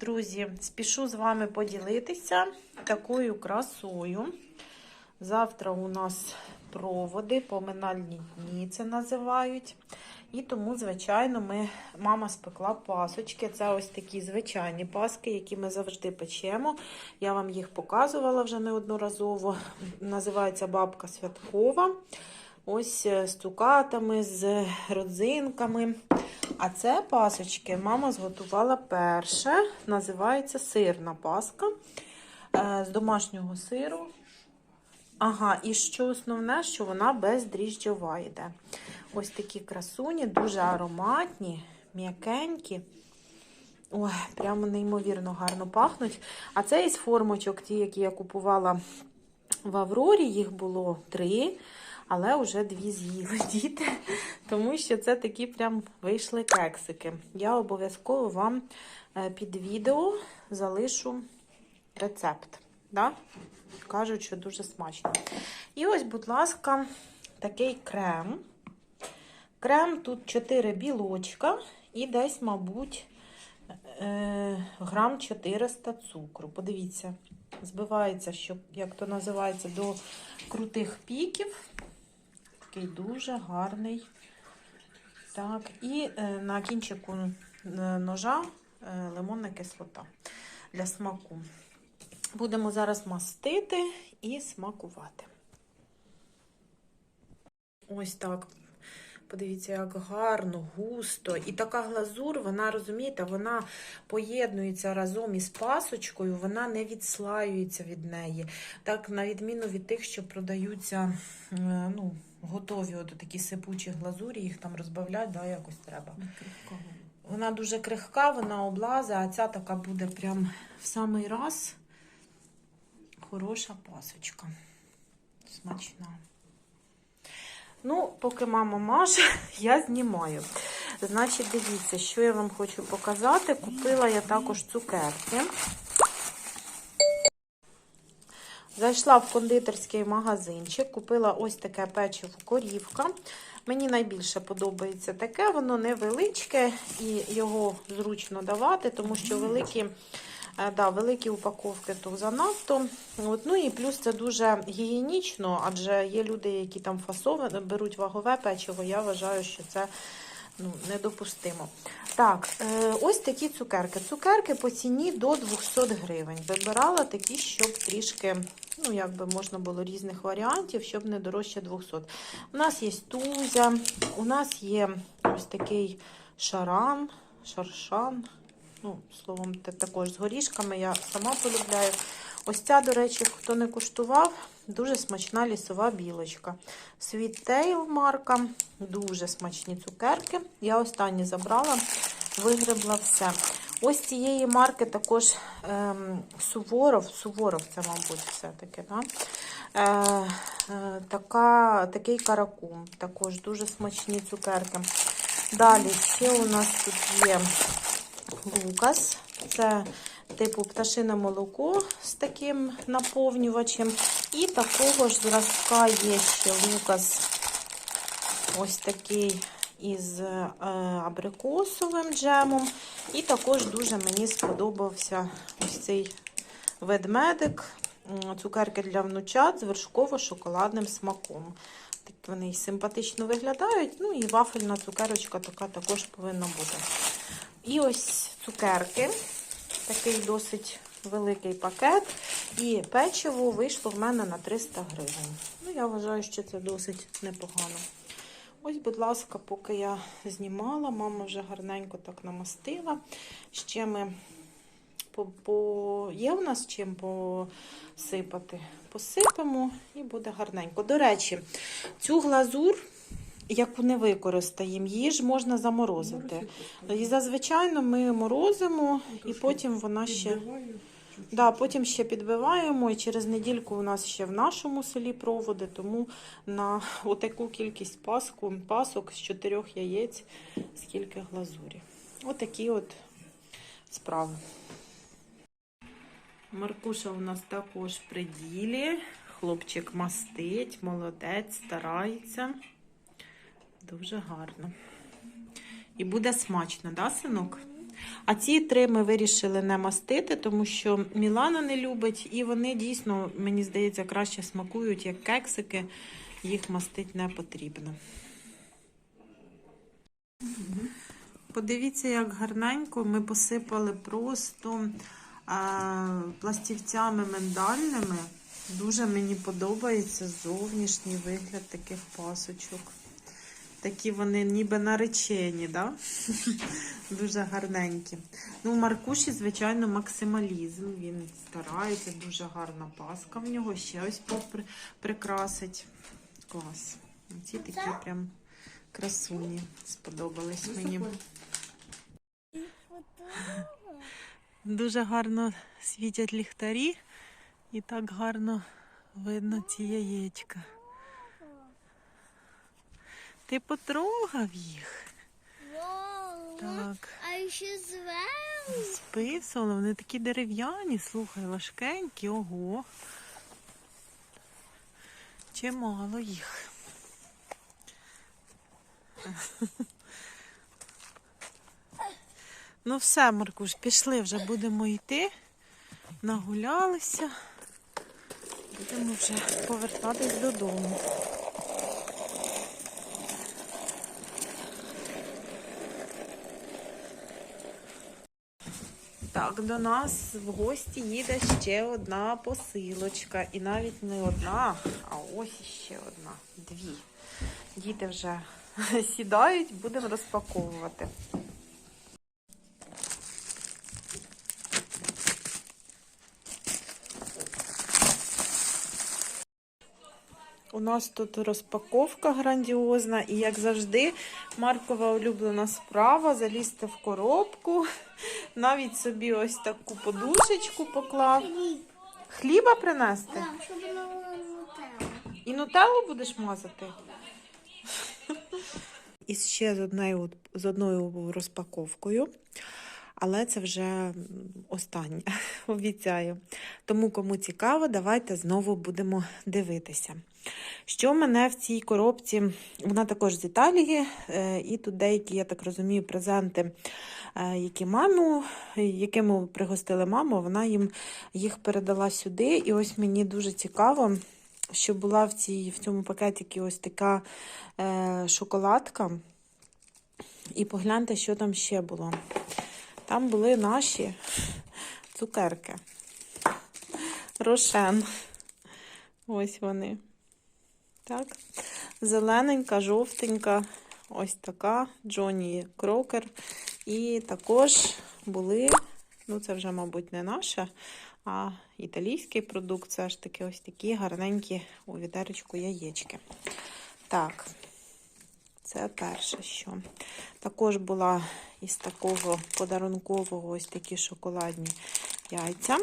Друзі, спішу з вами поділитися такою красою. Завтра у нас проводи, поминальні дні це називають. І тому, звичайно, ми, мама спекла пасочки. Це ось такі звичайні паски, які ми завжди печемо. Я вам їх показувала вже неодноразово. Називається бабка святкова. Ось е, з цукатами, з родзинками. А це пасочки мама зготувала перше. Називається сирна паска е, з домашнього сиру. Ага, і що основне, що вона бездріжджова йде. Ось такі красуні, дуже ароматні, м'якенькі. Ой, прямо неймовірно гарно пахнуть. А це із формочок, ті, які я купувала в Аврорі, їх було три, але вже дві з'їли діти, тому що це такі прям вийшли кексики. Я обов'язково вам е, під відео залишу рецепт. Да? Кажуть, що дуже смачно. І ось, будь ласка, такий крем. Крем тут 4 білочка і десь, мабуть, е, грам 400 цукру. Подивіться, збивається, щоб, як то називається, до крутих піків. Такий дуже гарний. Так, і е, на кінчику е, ножа е, лимонна кислота для смаку. Будемо зараз мастити і смакувати. Ось так. Подивіться, як гарно, густо. І така глазур, вона, розумієте, вона поєднується разом із пасочкою, вона не відслаюється від неї. Так, на відміну від тих, що продаються ну, готові от такі сипучі глазурі, їх там розбавляти, да, якось треба. Вона дуже крихка, вона облаза, а ця така буде прям в самий раз. Хороша пасочка. Смачна. Ну, поки мама маже, я знімаю. Значить, дивіться, що я вам хочу показати. Купила я також цукерки. Зайшла в кондитерський магазинчик, купила ось таке печиво корівка. Мені найбільше подобається таке, воно невеличке і його зручно давати, тому що великі. Е, Да, великі упаковки то занадто. От, ну і плюс це дуже гігієнічно, адже є люди, які там фасоване, беруть вагове печиво. Я вважаю, що це ну, недопустимо. Так, е, ось такі цукерки. Цукерки по ціні до 200 гривень. Вибирала такі, щоб трішки, ну, якби можна було різних варіантів, щоб не дорожче 200. У нас є тузя, у нас є ось такий шаран, шаршан. Ну, словом, також з горішками я сама полюбляю. Ось ця, до речі, хто не куштував, дуже смачна лісова білочка. Tail марка, дуже смачні цукерки. Я останні забрала, вигребла все. Ось цієї марки також ем, Суворов, Суворов це, мабуть, все-таки, да? е, е, такий каракум, також дуже смачні цукерки. Далі ще у нас тут є Лукас. Це типу пташине молоко з таким наповнювачем. І такого ж зразка є ще Лукас ось такий із е, абрикосовим джемом. І також дуже мені сподобався ось цей ведмедик. Цукерки для внучат з вершково-шоколадним смаком. Так вони й симпатично виглядають. Ну і вафельна цукерочка така також повинна бути. І ось цукерки, такий досить великий пакет. І печиво вийшло в мене на 300 гривень. Ну, я вважаю, що це досить непогано. Ось, будь ласка, поки я знімала, мама вже гарненько так намастила. Ще ми по, по... є у нас чим посипати. Посипемо і буде гарненько. До речі, цю глазур яку не використаємо, її ж можна заморозити. І зазвичай ми морозимо, і потім вона ще. Да, потім ще підбиваємо, і через недільку у нас ще в нашому селі проводи, тому на отаку кількість паску, пасок з чотирьох яєць, скільки глазурі. Отакі от справи. Маркуша у нас також при ділі. Хлопчик мастить, молодець, старається. Дуже гарно. І буде смачно, да, синок? А ці три ми вирішили не мастити, тому що Мілана не любить, і вони дійсно, мені здається, краще смакують як кексики. Їх мастити не потрібно. Подивіться, як гарненько ми посипали просто а, пластівцями миндальними. Дуже мені подобається зовнішній вигляд таких пасочок. Такі вони ніби наречені, да? дуже гарненькі. Ну, у Маркуші, звичайно, максималізм. Він старається, дуже гарна паска в нього. Ще ось попри прикрасить. Клас. Ці такі прям красуні. Сподобались мені. Дуже гарно світять ліхтарі і так гарно видно ці яєчка. Ти потрогав їх? Вау, Так. а ще зверху. Списували, вони такі дерев'яні, слухай, важкенькі, ого. Чимало їх. Ну все, Маркуш, пішли вже, будемо йти. Нагулялися. Будемо вже повертатись додому. Так, до нас в гості їде ще одна посилочка. І навіть не одна, а ось ще одна. Дві. Діти вже сідають, будемо розпаковувати. У нас тут розпаковка грандіозна, і як завжди, Маркова улюблена справа залізти в коробку, навіть собі ось таку подушечку поклав. Хліба принести? Так, щоб воно нутелла. І нутеллу будеш мазати? І ще з одною, з одною розпаковкою. Але це вже останнє, обіцяю. Тому, кому цікаво, давайте знову будемо дивитися. Що мене в цій коробці? Вона також з Італії, е, і тут деякі, я так розумію, презенти, е, які маму, якими пригостили маму, вона їм їх передала сюди. І ось мені дуже цікаво, що була в, цій, в цьому пакетикі ось така е, шоколадка. І погляньте, що там ще було. Там були наші цукерки. Рошен. Ось вони. Так. Зелененька, жовтенька, ось така. Джоні Крокер. І також були, ну це вже, мабуть, не наша, а італійський продукт. Це ж таки ось такі гарненькі у відеречку яєчки. Так, це перше, що. Також була із такого подарункового ось такі шоколадні яйця.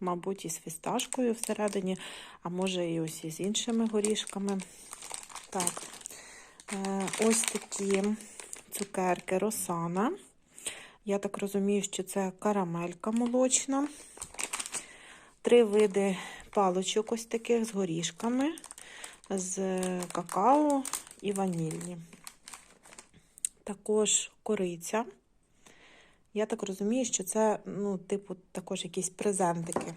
Мабуть, із фісташкою всередині, а може і ось із іншими горішками. Так, е, ось такі цукерки Росана. Я так розумію, що це карамелька молочна. Три види паличок ось таких з горішками, з какао і ванільні. Також кориця. Я так розумію, що це, ну, типу, також якісь презентики.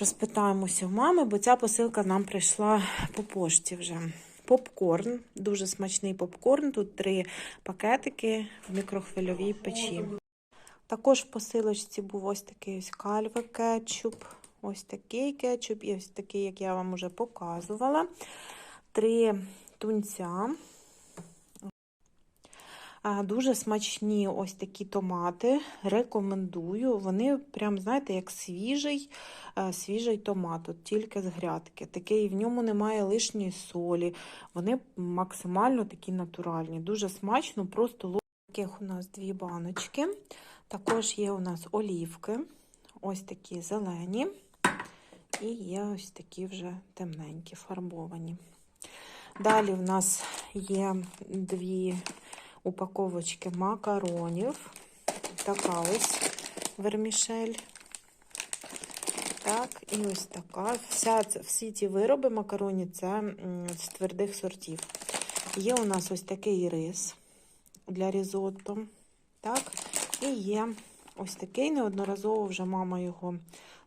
Розпитаємося в мами, бо ця посилка нам прийшла по пошті вже. Попкорн, дуже смачний попкорн. Тут три пакетики в мікрохвильовій печі. Також в посилочці був ось такий ось кальве кетчуп, ось такий кетчуп і ось такий, як я вам вже показувала. Три тунця. Дуже смачні ось такі томати. Рекомендую. Вони прям, знаєте, як свіжий, е, свіжий томат, от тільки з грядки. Такий, в ньому немає лишньої солі. Вони максимально такі натуральні. Дуже смачно, просто таких у нас дві баночки. Також є у нас олівки, ось такі зелені. І є ось такі вже темненькі, фарбовані. Далі в нас є дві упаковочки макаронів. Така ось вермішель. Так, і ось така. Вся, всі ці вироби макароні це з твердих сортів. Є у нас ось такий рис для різотто. Так, І є ось такий, неодноразово вже мама його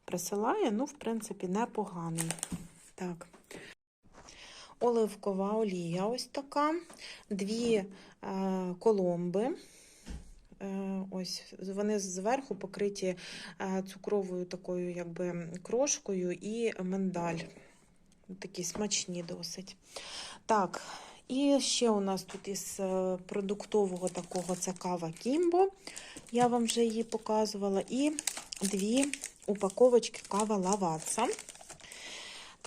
присилає. Ну, в принципі, непоганий. Так. Оливкова олія ось така. Дві е, коломби. Е, ось вони зверху покриті е, цукровою такою, якби крошкою і миндаль. Такі смачні досить. Так, і ще у нас тут із продуктового такого це кава Кімбо. Я вам вже її показувала. І дві упаковочки кава Лаваца.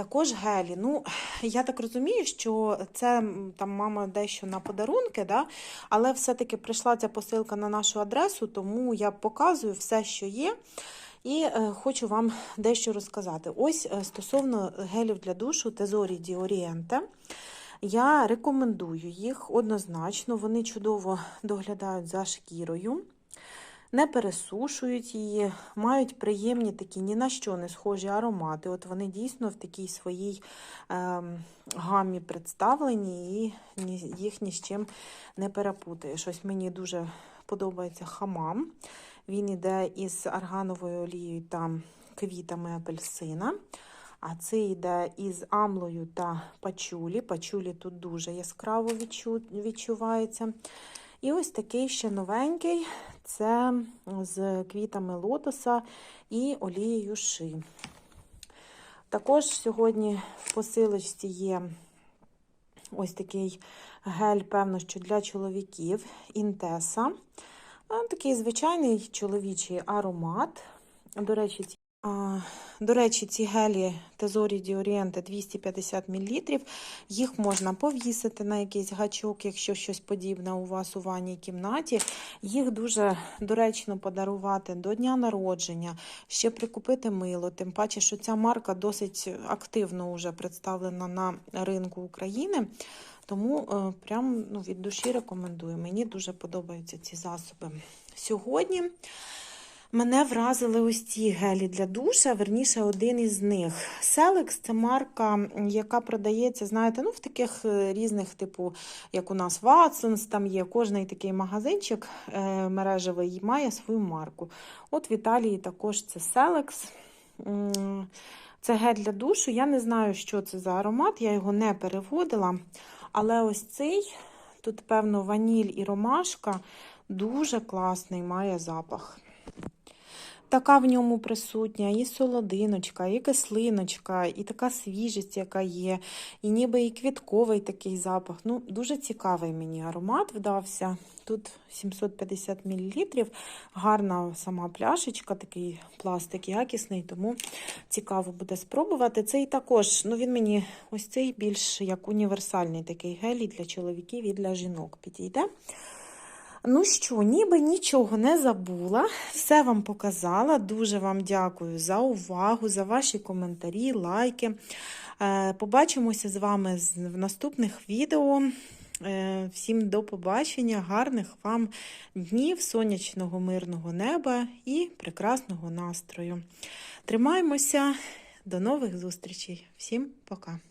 Також гелі. Ну, я так розумію, що це там мама дещо на подарунки, да? але все-таки прийшла ця посилка на нашу адресу, тому я показую все, що є. І е, хочу вам дещо розказати. Ось е, стосовно гелів для душу Тезорі Ді Орієнте. Я рекомендую їх однозначно. Вони чудово доглядають за шкірою, не пересушують її, мають приємні такі ні на що не схожі аромати. От вони дійсно в такій своїй ем, гамі представлені і їх ні з чим не перепутаєш. Ось мені дуже подобається хамам. Він іде із аргановою олією та квітами апельсина. А це йде із амлою та пачулі. Пачулі тут дуже яскраво відчу- відчувається. І ось такий ще новенький це з квітами лотоса і олією ши. Також сьогодні в посилочці є ось такий гель, певно, що для чоловіків Інтеса. Такий звичайний чоловічий аромат. До речі, до речі, ці гелі Тезорі Діорієнте 250 мл. Їх можна повісити на якийсь гачок, якщо щось подібне у вас у ванній кімнаті. Їх дуже доречно подарувати до дня народження, ще прикупити мило. Тим паче, що ця марка досить активно вже представлена на ринку України. Тому е, прям ну, від душі рекомендую. Мені дуже подобаються ці засоби. Сьогодні мене вразили ось ці гелі для душа, верніше, один із них. Селекс це марка, яка продається, знаєте, ну, в таких е, різних, типу, як у нас Watsons, там є кожний такий магазинчик е, мережевий має свою марку. От в Італії також це Селекс. Це гель для душу. Я не знаю, що це за аромат, я його не переводила. Але ось цей, тут, певно, ваніль і ромашка, дуже класний має запах. Така в ньому присутня і солодиночка, і кислиночка, і така свіжість, яка є, і ніби і квітковий такий запах. Ну, дуже цікавий мені аромат вдався. Тут 750 мл, гарна сама пляшечка, такий пластик якісний, тому цікаво буде спробувати. Цей також, ну він мені ось цей більш як універсальний такий гелій для чоловіків і для жінок підійде. Ну що, ніби нічого не забула, все вам показала. Дуже вам дякую за увагу, за ваші коментарі, лайки. Е, Побачимося з вами в наступних відео. Е, Всім до побачення, гарних вам днів, сонячного, мирного неба і прекрасного настрою. Тримаймося, до нових зустрічей. Всім пока!